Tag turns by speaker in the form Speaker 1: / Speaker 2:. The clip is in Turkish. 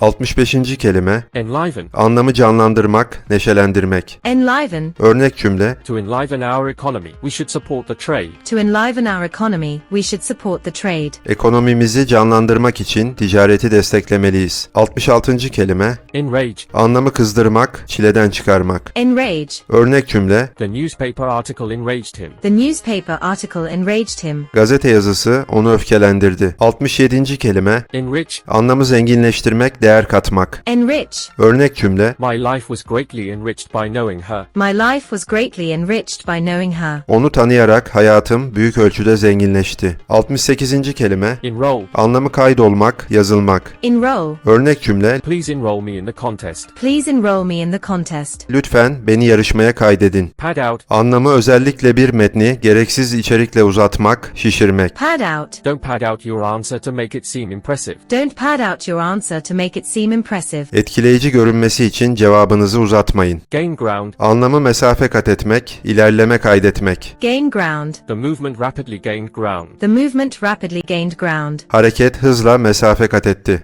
Speaker 1: 65. kelime
Speaker 2: Enliven.
Speaker 1: Anlamı canlandırmak, neşelendirmek.
Speaker 3: Enliven.
Speaker 1: Örnek cümle
Speaker 2: To enliven our economy, we should support the trade.
Speaker 3: To enliven our economy, we should support the trade.
Speaker 1: Ekonomimizi canlandırmak için ticareti desteklemeliyiz. 66. kelime
Speaker 2: Enrage.
Speaker 1: Anlamı kızdırmak, çileden çıkarmak.
Speaker 3: Enrage.
Speaker 1: Örnek cümle
Speaker 2: The newspaper article enraged him.
Speaker 3: The newspaper article enraged him.
Speaker 1: Gazete yazısı onu öfkelendirdi. 67. kelime
Speaker 2: Enrich.
Speaker 1: Anlamı zenginleştirmek, değer katmak.
Speaker 3: Enrich.
Speaker 1: Örnek cümle
Speaker 2: My life was greatly enriched by knowing her.
Speaker 3: My life was greatly enriched by knowing her.
Speaker 1: Onu tanıyarak hayatım büyük ölçüde zenginleşti. 68. kelime
Speaker 2: Enroll.
Speaker 1: Anlamı kaydolmak, yazılmak.
Speaker 3: Enroll.
Speaker 1: Örnek cümle
Speaker 2: Please enroll me in the contest.
Speaker 3: Please enroll me in the contest.
Speaker 1: Lütfen beni yarışmaya kaydedin.
Speaker 2: Pad out.
Speaker 1: Anlamı özellikle bir metni gereksiz içerikle uzatmak, şişirmek.
Speaker 3: Pad out.
Speaker 2: Don't pad out your answer to make it seem impressive.
Speaker 3: Don't pad out your answer to make it seem impressive.
Speaker 1: Etkileyici görünmesi için cevabınızı uzatmayın.
Speaker 2: Gain ground.
Speaker 1: Anlamı mesafe kat etmek, ilerleme kaydetmek.
Speaker 3: Gain ground.
Speaker 2: The movement rapidly gained ground.
Speaker 3: The movement rapidly gained ground.
Speaker 1: Hareket hızla mesafe kat etti.